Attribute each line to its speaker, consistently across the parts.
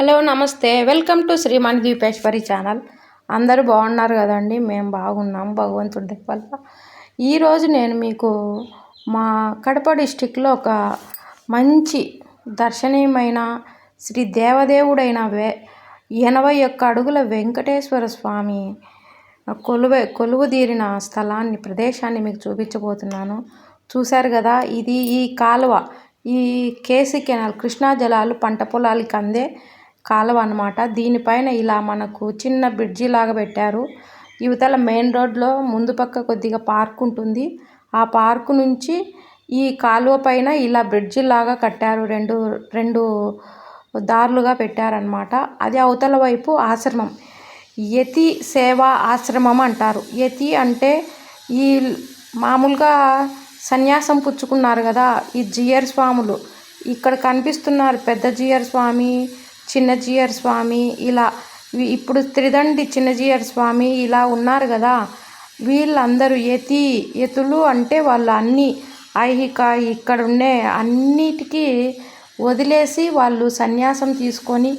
Speaker 1: Hello నమస్తే. Welcome to Shriman Deepeshwari channel. అందరూ బాగున్నారు కదండి? మేము బాగున్నాం. భగవంతుడి దయ ఈరోజు నేను మీకు మా కడప డిస్టిక్లో ఒక మంచి దర్శనీయమైన శ్రీ దేవదేవుడైన వే ఎనభై ఒక్క అడుగుల వెంకటేశ్వర స్వామి కొలువ కొలువు తీరిన స్థలాన్ని ప్రదేశాన్ని మీకు చూపించబోతున్నాను. చూశారు కదా? ఇది ఈ కాలువ. ఈ కేసీ కెనాల్ కృష్ణా జలాలు పంట పొలాలకి అందే కాలువ అనమాట దీనిపైన ఇలా మనకు చిన్న బ్రిడ్జి లాగా పెట్టారు. యువతల మెయిన్ రోడ్లో ముందు పక్క కొద్దిగా పార్క్ ఉంటుంది. ఆ పార్కు నుంచి ఈ కాలువ పైన ఇలా బ్రిడ్జి లాగా కట్టారు. రెండు రెండు దారులుగా పెట్టారనమాట అది అవతల వైపు ఆశ్రమం. యతి సేవా ఆశ్రమం అంటారు. యతి అంటే ఈ మామూలుగా సన్యాసం పుచ్చుకున్నారు కదా ఈ జియర్ స్వాములు. ఇక్కడ కనిపిస్తున్నారు పెద్ద జియర్ స్వామి చిన్నజీయర్ స్వామి ఇలా ఇప్పుడు త్రిదండి చిన్నజీయర్ స్వామి ఇలా ఉన్నారు కదా. వీళ్ళందరూ యతి యతులు అంటే వాళ్ళు అన్ని ఐహిక ఇక్కడ ఉండే అన్నిటికీ వదిలేసి వాళ్ళు సన్యాసం తీసుకొని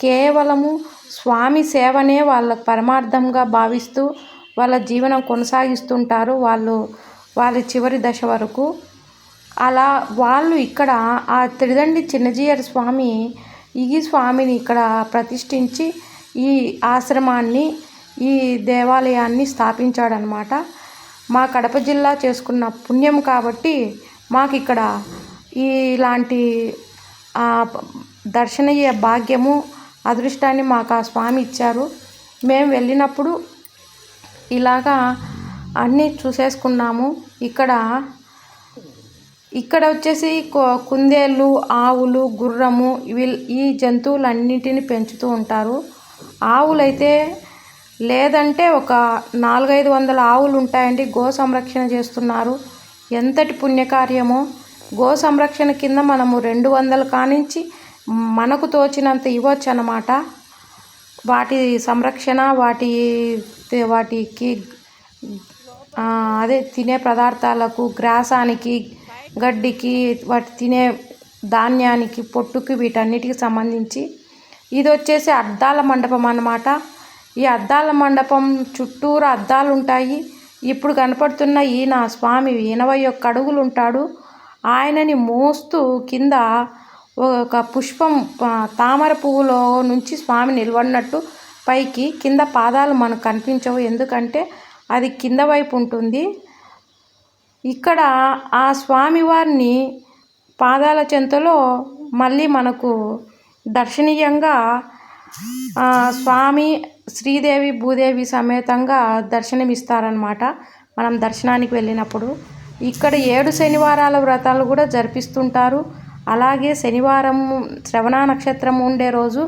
Speaker 1: కేవలము స్వామి సేవనే వాళ్ళ పరమార్థంగా భావిస్తూ వాళ్ళ జీవనం కొనసాగిస్తుంటారు వాళ్ళు వాళ్ళ చివరి దశ వరకు. అలా వాళ్ళు ఇక్కడ ఆ త్రిదండి చిన్నజీయర్ స్వామి ఈ స్వామిని ఇక్కడ ప్రతిష్ఠించి ఈ ఆశ్రమాన్ని ఈ దేవాలయాన్ని స్థాపించాడనమాట. మా కడప జిల్లా చేసుకున్న పుణ్యం కాబట్టి మాకు ఇక్కడ ఇలాంటి దర్శనీయ భాగ్యము అదృష్టాన్ని మాకు ఆ స్వామి ఇచ్చారు. మేము వెళ్ళినప్పుడు ఇలాగా అన్నీ చూసేసుకున్నాము. ఇక్కడ ఇక్కడ వచ్చేసి కుందేళ్ళు ఆవులు గుర్రము ఇవి ఈ జంతువులన్నిటిని పెంచుతూ ఉంటారు. ఆవులైతే లేదంటే ఒక నాలుగైదు వందల ఆవులు ఉంటాయండి. గో సంరక్షణ చేస్తున్నారు. ఎంతటి పుణ్యకార్యమో. గో సంరక్షణ కింద మనము రెండు వందల కానించి మనకు తోచినంత ఇవ్వచ్చు అన్నమాట వాటి సంరక్షణ వాటి వాటికి అదే తినే పదార్థాలకు గ్రాసానికి గడ్డికి వాటి తినే ధాన్యానికి పొట్టుకి వీటన్నిటికి సంబంధించి ఇది వచ్చేసి అద్దాల మండపం అన్నమాట. ఈ అద్దాల మండపం చుట్టూరు అద్దాలు ఉంటాయి ఇప్పుడు కనపడుతున్న ఈయన స్వామి ఎనభై ఒక్క అడుగులు ఉంటాడు ఆయనని మోస్తూ కింద ఒక పుష్పం తామర పువ్వులో నుంచి స్వామి నిలబడినట్టు పైకి కింద పాదాలు మనకు కనిపించవు. ఎందుకంటే అది కింద వైపు ఉంటుంది. ఇక్కడ ఆ స్వామివారిని పాదాల చెంతలో మళ్ళీ మనకు దర్శనీయంగా స్వామి శ్రీదేవి భూదేవి సమేతంగా దర్శనమిస్తారనమాట మనం దర్శనానికి వెళ్ళినప్పుడు. ఇక్కడ ఏడు శనివారాల వ్రతాలు కూడా జరిపిస్తుంటారు. అలాగే శనివారం శ్రవణ నక్షత్రం ఉండే రోజు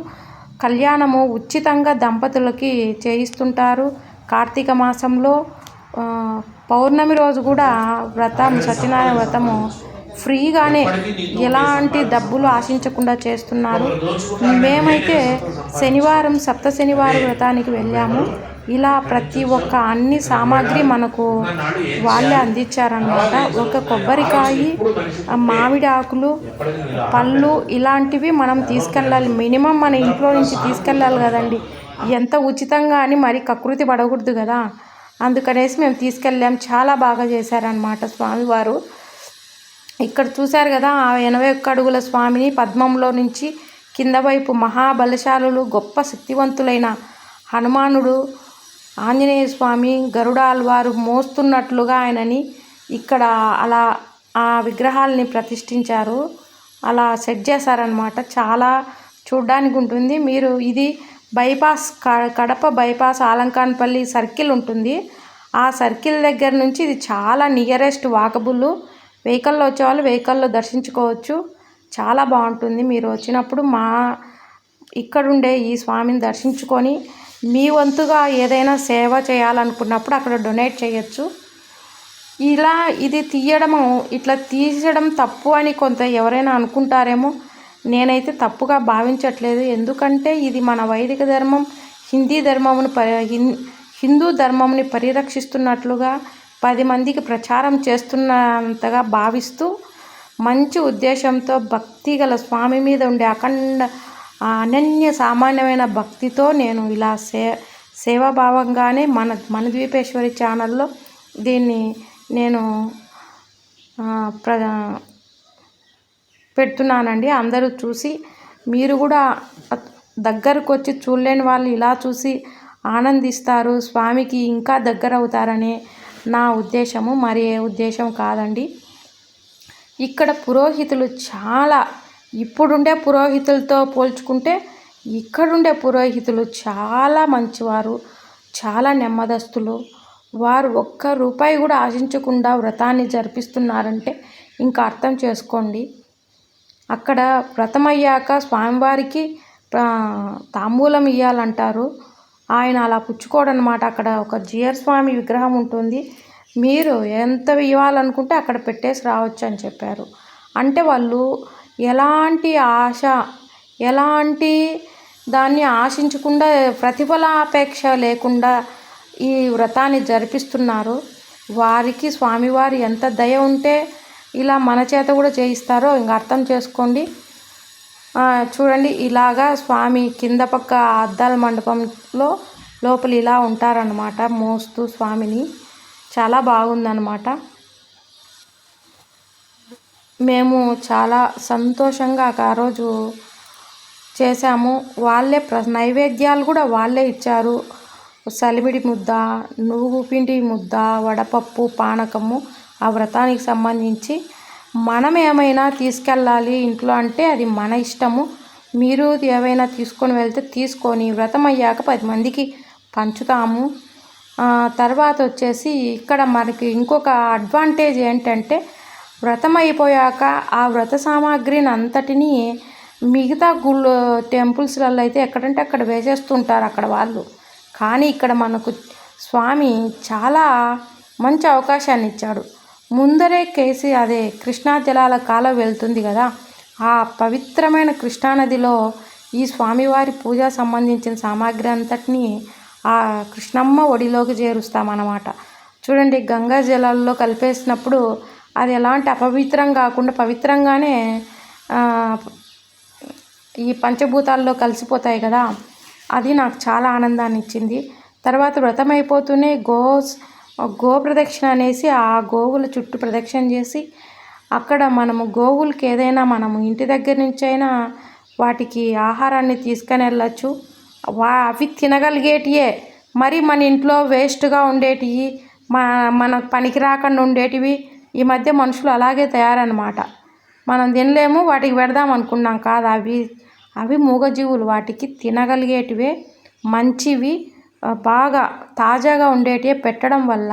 Speaker 1: కళ్యాణము ఉచితంగా దంపతులకి చేయిస్తుంటారు. కార్తీక మాసంలో పౌర్ణమి రోజు కూడా వ్రతం సత్యనారాయణ వ్రతము ఫ్రీగానే ఎలాంటి డబ్బులు ఆశించకుండా చేస్తున్నారు. మేమైతే శనివారం సప్త శనివారం వ్రతానికి వెళ్ళాము. ఇలా ప్రతి ఒక్క అన్ని సామాగ్రి మనకు వాళ్ళే అందించారనమాట ఒక కొబ్బరికాయ మామిడి ఆకులు పళ్ళు ఇలాంటివి మనం తీసుకెళ్ళాలి. మినిమం మన ఇంట్లో నుంచి తీసుకెళ్ళాలి కదండి. ఎంత ఉచితంగా అని మరి కకృతి పడకూడదు కదా. అందుకనేసి మేము తీసుకెళ్ళాం. చాలా బాగా చేశారనమాట స్వామివారు. ఇక్కడ చూశారు కదా ఆ ఎనభై ఒక్క అడుగుల స్వామిని పద్మంలో నుంచి కింద వైపు మహాబలశాలులు గొప్ప శక్తివంతులైన హనుమానుడు ఆంజనేయ స్వామి గరుడాల్వారు మోస్తున్నట్లుగా ఆయనని ఇక్కడ అలా ఆ విగ్రహాలని ప్రతిష్ఠించారు. అలా సెట్ చేశారనమాట చాలా చూడ్డానికి ఉంటుంది మీరు ఇది bypass Kadapa bypass Alamkhanpalle circle ఉంటుంది. ఆ సర్కిల్ దగ్గర నుంచి ఇది చాలా నియరెస్ట్ వాకబుల్. వెహికల్లో వచ్చేవాళ్ళు వెహికల్లో దర్శించుకోవచ్చు. చాలా బాగుంటుంది. మీరు వచ్చినప్పుడు మా ఇక్కడుండే ఈ స్వామిని దర్శించుకొని మీ వంతుగా ఏదైనా సేవ చేయాలనుకున్నప్పుడు అక్కడ డొనేట్ చేయొచ్చు. ఇలా ఇది తీయడము ఇట్లా తీసడం తప్పు అని కొంత ఎవరైనా అనుకుంటారేమో నేనైతే తప్పుగా భావించట్లేదు. ఎందుకంటే ఇది మన వైదిక ధర్మం హిందీ ధర్మమును పరి హిందూ ధర్మంని పరిరక్షిస్తున్నట్లుగా పది మందికి ప్రచారం చేస్తున్నంతగా భావిస్తూ మంచి ఉద్దేశంతో భక్తి గల స్వామి మీద ఉండే అఖండ అనన్య సామాన్యమైన భక్తితో నేను ఇలా సే సేవాభావంగానే మన మన ద్వీపేశ్వరి ఛానల్లో దీన్ని నేను ప్ర పెడుతున్నానండి. అందరూ చూసి మీరు కూడా దగ్గరకు వచ్చి చూడలేని వాళ్ళు ఇలా చూసి ఆనందిస్తారు. స్వామికి ఇంకా దగ్గర అవుతారనే నా ఉద్దేశము. మరి ఏ ఉద్దేశం కాదండి. ఇక్కడ పురోహితులు చాలా ఇప్పుడుండే పురోహితులతో పోల్చుకుంటే ఇక్కడుండే పురోహితులు చాలా మంచివారు చాలా నెమ్మదస్తులు. వారు ఒక్క రూపాయి కూడా ఆశించకుండా వ్రతాన్ని జరిపిస్తున్నారంటే ఇంకా అర్థం చేసుకోండి. అక్కడ వ్రతం అయ్యాక స్వామివారికి తాంబూలం ఇవ్వాలంటారు ఆయన అలా పుచ్చుకోడనమాట అక్కడ ఒక జియర్ స్వామి విగ్రహం ఉంటుంది. మీరు ఎంత ఇవ్వాలనుకుంటే అక్కడ పెట్టేసి రావచ్చు అని చెప్పారు. అంటే వాళ్ళు ఎలాంటి ఆశ ఎలాంటి దాన్ని ఆశించకుండా ప్రతిఫలాపేక్ష లేకుండా ఈ వ్రతాన్ని జరిపిస్తున్నారు. వారికి స్వామివారి ఎంత దయ ఉంటే ఇలా మన చేత కూడా చేయిస్తారో ఇంకా అర్థం చేసుకోండి. చూడండి ఇలాగా స్వామి కింద పక్క అద్దాల మండపంలో లోపల ఇలా ఉంటారనమాట మోస్తూ స్వామిని. చాలా బాగుందన్నమాట. మేము చాలా సంతోషంగా ఆ రోజు చేశాము. వాళ్ళే ప్ర నైవేద్యాలు కూడా వాళ్ళే ఇచ్చారు. సలిమిడి ముద్ద నువ్వు పిండి ముద్ద వడపప్పు పానకము ఆ వ్రతానికి సంబంధించి మనం ఏమైనా తీసుకెళ్ళాలి ఇంట్లో అంటే అది మన ఇష్టము. మీరు ఏవైనా తీసుకొని వెళ్తే తీసుకొని వ్రతం అయ్యాక పది మందికి పంచుతాము. తర్వాత వచ్చేసి ఇక్కడ మనకి ఇంకొక అడ్వాంటేజ్ ఏంటంటే వ్రతం అయిపోయాక ఆ వ్రత సామాగ్రిని అంతటినీ మిగతా గుళ్ళు టెంపుల్స్లలో అయితే ఎక్కడంటే అక్కడ వేసేస్తుంటారు అక్కడ వాళ్ళు. కానీ ఇక్కడ మనకు స్వామి చాలా మంచి అవకాశాన్ని ఇచ్చాడు. ముందరే కేసి అదే కృష్ణా జలాల కాలం వెళ్తుంది కదా. ఆ పవిత్రమైన కృష్ణానదిలో ఈ స్వామివారి పూజ సంబంధించిన సామాగ్రి అంతటినీ ఆ కృష్ణమ్మ ఒడిలోకి చేరుస్తామన్నమాట. చూడండి గంగా జలాల్లో కలిపేసినప్పుడు అది ఎలాంటి అపవిత్రం కాకుండా పవిత్రంగానే ఈ పంచభూతాల్లో కలిసిపోతాయి కదా. అది నాకు చాలా ఆనందాన్ని ఇచ్చింది తర్వాత వ్రతం అయిపోతూనే గోస్ గోప్రదక్షిణ అనేసి ఆ గోవుల చుట్టూ ప్రదక్షిణ చేసి అక్కడ మనము గోవులకి ఏదైనా మనము ఇంటి దగ్గర నుంచి అయినా వాటికి ఆహారాన్ని తీసుకొని వెళ్ళచ్చు. వా అవి తినగలిగేటియే. మరి మన ఇంట్లో వేస్ట్గా ఉండేటివి మన మన పనికి రాకుండా ఉండేటివి ఈ మధ్య మనుషులు అలాగే తయారన్నమాట. మనం తినలేము వాటికి పెడదాం అనుకున్నాం. కాదు అవి అవి మూగజీవులు వాటికి తినగలిగేటివే మంచివి బాగా తాజాగా ఉండేటివి పెట్టడం వల్ల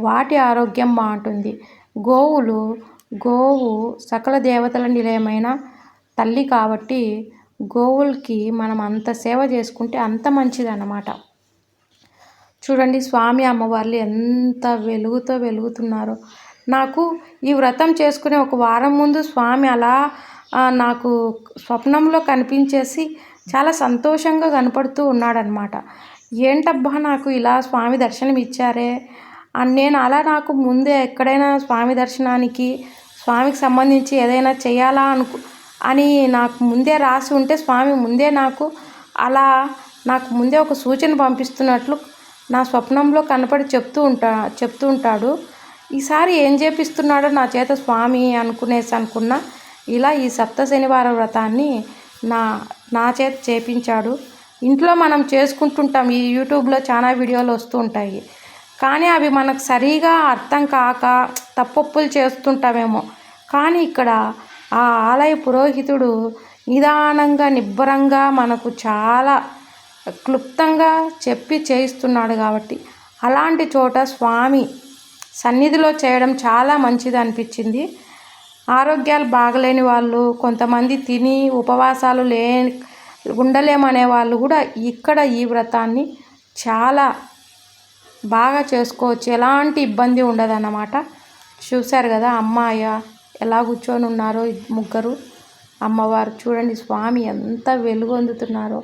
Speaker 1: వాటి ఆరోగ్యం బాగుంటుంది. గోవులు గోవు సకల దేవతల నిలయమైన తల్లి కాబట్టి గోవులకి మనం అంత సేవ చేసుకుంటే అంత మంచిది అన్నమాట చూడండి స్వామి అమ్మవార్లు ఎంత వెలుగుతో వెలుగుతున్నారో. నాకు ఈ వ్రతం చేసుకునే ఒక వారం ముందు స్వామి అలా నాకు స్వప్నంలో కనిపించేసి చాలా సంతోషంగా కనపడుతూ ఉన్నాడనమాట ఏంటబ్బా నాకు ఇలా స్వామి దర్శనం ఇచ్చారే? నేను అలా నాకు ముందే ఎక్కడైనా స్వామి దర్శనానికి స్వామికి సంబంధించి ఏదైనా చేయాలా అనుకు అని నాకు ముందే రాసి ఉంటే స్వామి ముందే నాకు అలా నాకు ముందే ఒక సూచన పంపిస్తున్నట్లు నా స్వప్నంలో కనపడి చెప్తూ ఉంటా చెప్తూ ఉంటాడు. ఈసారి ఏం చేపిస్తున్నాడో నా చేత స్వామి అనుకునేసి అనుకున్న ఇలా ఈ సప్త శనివార వ్రతాన్ని నా నా చేత చేపించాడు. ఇంట్లో మనం చేసుకుంటుంటాం. ఈ యూట్యూబ్లో చాలా వీడియోలు వస్తూ ఉంటాయి. కానీ అవి మనకు సరిగా అర్థం కాక తప్పప్పులు చేస్తుంటామేమో. కానీ ఇక్కడ ఆ ఆలయ పురోహితుడు నిదానంగా నిబ్బరంగా మనకు చాలా క్లుప్తంగా చెప్పి చేయిస్తున్నాడు కాబట్టి అలాంటి చోట స్వామి సన్నిధిలో చేయడం చాలా మంచిది అనిపించింది. ఆరోగ్యాలు బాగలేని వాళ్ళు కొంతమంది తిని ఉపవాసాలు లే ఉండలేమనే వాళ్ళు కూడా ఇక్కడ ఈ వ్రతాన్ని చాలా బాగా చేసుకోవచ్చు. ఎలాంటి ఇబ్బంది ఉండదన్నమాట. చూశారు కదా అమ్మాయ ఎలా కూర్చొని ఉన్నారో ముగ్గురు. అమ్మవారు చూడండి స్వామి ఎంత వెలుగొందుతున్నారో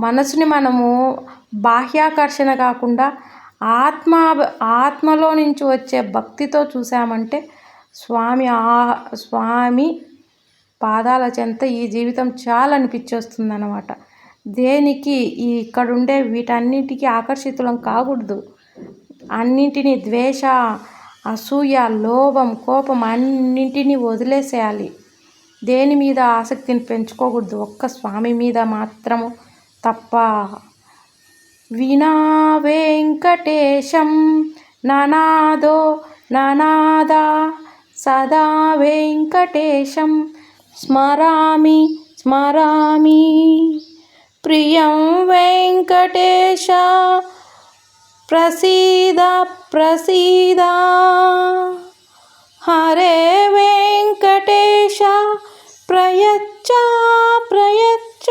Speaker 1: మనసుని మనము బాహ్యాకర్షణ కాకుండా ఆత్మ ఆత్మలో నుంచి వచ్చే భక్తితో చూసామంటే స్వామి ఆ స్వామి పాదాల చెంత ఈ జీవితం చాలా అనిపించేస్తుంది అనమాట దేనికి? ఈ ఇక్కడుండే వీటన్నిటికీ ఆకర్షితులం కాకూడదు. అన్నింటినీ ద్వేష అసూయ లోభం కోపం అన్నింటినీ వదిలేసేయాలి. దేని మీద ఆసక్తిని పెంచుకోకూడదు. ఒక్క స్వామి మీద మాత్రము తప్ప. వినా వెంకటేశం ననాదో ననాదా సదా వెంకటేశం స్మరామి స్మరామి. ప్రియం వెంకటేశ ప్రసీద ప్రసీద. హరే వెంకటేశ ప్రయచ్చ ప్రయచ్చ.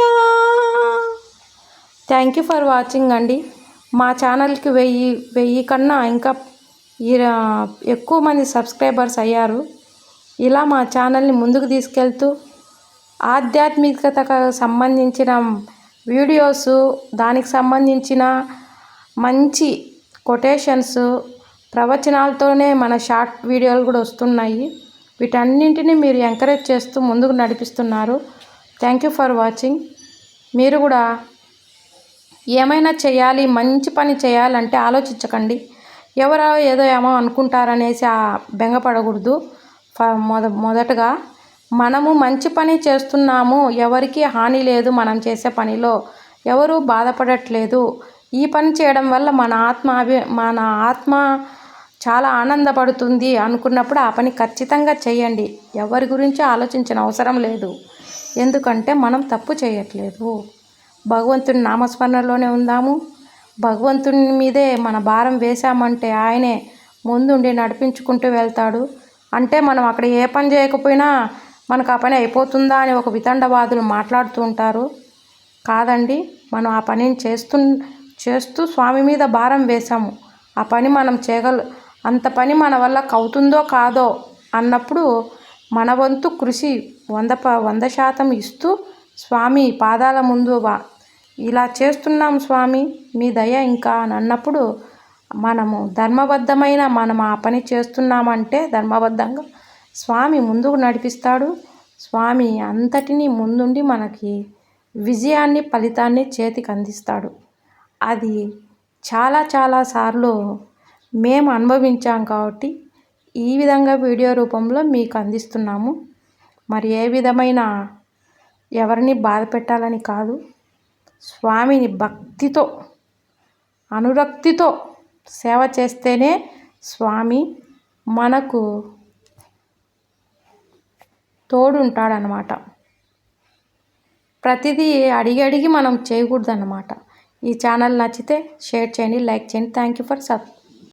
Speaker 1: థ్యాంక్ యూ ఫర్ వాచింగ్ అండి. మా ఛానల్కి వెయ్యి వెయ్యి కన్నా ఇంకా ఎక్కువ మంది సబ్స్క్రైబర్స్ అయ్యారు. ఇలా మా ఛానల్ని ముందుకు తీసుకెళ్తూ ఆధ్యాత్మికతకు సంబంధించిన వీడియోస్ దానికి సంబంధించిన మంచి కొటేషన్స్ ప్రవచనాలతోనే మన షార్ట్ వీడియోలు కూడా వస్తున్నాయి. వీటన్నింటినీ మీరు ఎంకరేజ్ చేస్తూ ముందుకు నడిపిస్తున్నారు. Thank you for watching. మీరు కూడా ఏమైనా చేయాలి మంచి పని చేయాలంటే ఆలోచించకండి. ఎవరో ఏదో ఏమో అనుకుంటారనేసి ఆ బెంగపడకూడదు. మొద మొదటగా మనము మంచి పని చేస్తున్నాము ఎవరికి హాని లేదు మనం చేసే పనిలో. ఎవరు బాధపడట్లేదు. ఈ పని చేయడం వల్ల మన ఆత్మ అభి మన ఆత్మ చాలా ఆనందపడుతుంది అనుకున్నప్పుడు ఆ పని ఖచ్చితంగా చేయండి. ఎవరి గురించి ఆలోచించిన అవసరం లేదు. ఎందుకంటే మనం తప్పు చేయట్లేదు. భగవంతుని నామస్మరణలోనే ఉందాము. భగవంతుని మీదే మన భారం వేశామంటే ఆయనే ముందుండి నడిపించుకుంటూ వెళ్తాడు. అంటే మనం అక్కడ ఏ పని చేయకపోయినా మనకు ఆ పని అయిపోతుందా అని ఒక వితండవాదులు మాట్లాడుతూ ఉంటారు. కాదండి మనం ఆ పనిని చేస్తూ చేస్తూ స్వామి మీద భారం వేశాము. ఆ పని మనం చేయగల అంత పని మన వల్ల అవుతుందో కాదో అన్నప్పుడు మన వంతు కృషి వంద ప వంద శాతం ఇస్తూ స్వామి పాదాల ముందు వా- ఇలా చేస్తున్నాం స్వామి మీ దయ ఇంకా అని అన్నప్పుడు మనము ధర్మబద్ధమైన మనం ఆ పని చేస్తున్నామంటే ధర్మబద్ధంగా స్వామి ముందుకు నడిపిస్తాడు. స్వామి అంతటినీ ముందుండి మనకి విజయాన్ని ఫలితాన్ని చేతికి అందిస్తాడు. అది చాలా చాలా సార్లు మేము అనుభవించాం కాబట్టి ఈ విధంగా వీడియో రూపంలో మీకు అందిస్తున్నాము. మరి ఏ విధమైన ఎవరిని బాధ పెట్టాలని కాదు. స్వామిని భక్తితో అనురక్తితో సేవ చేస్తేనే స్వామి మనకు తోడుంటాడనమాట ప్రతిదీ అడిగి అడిగి మనం చేయకూడదన్నమాట. ఈ ఛానల్ నచ్చితే షేర్ చేయండి లైక్ చేయండి. Thank you for sub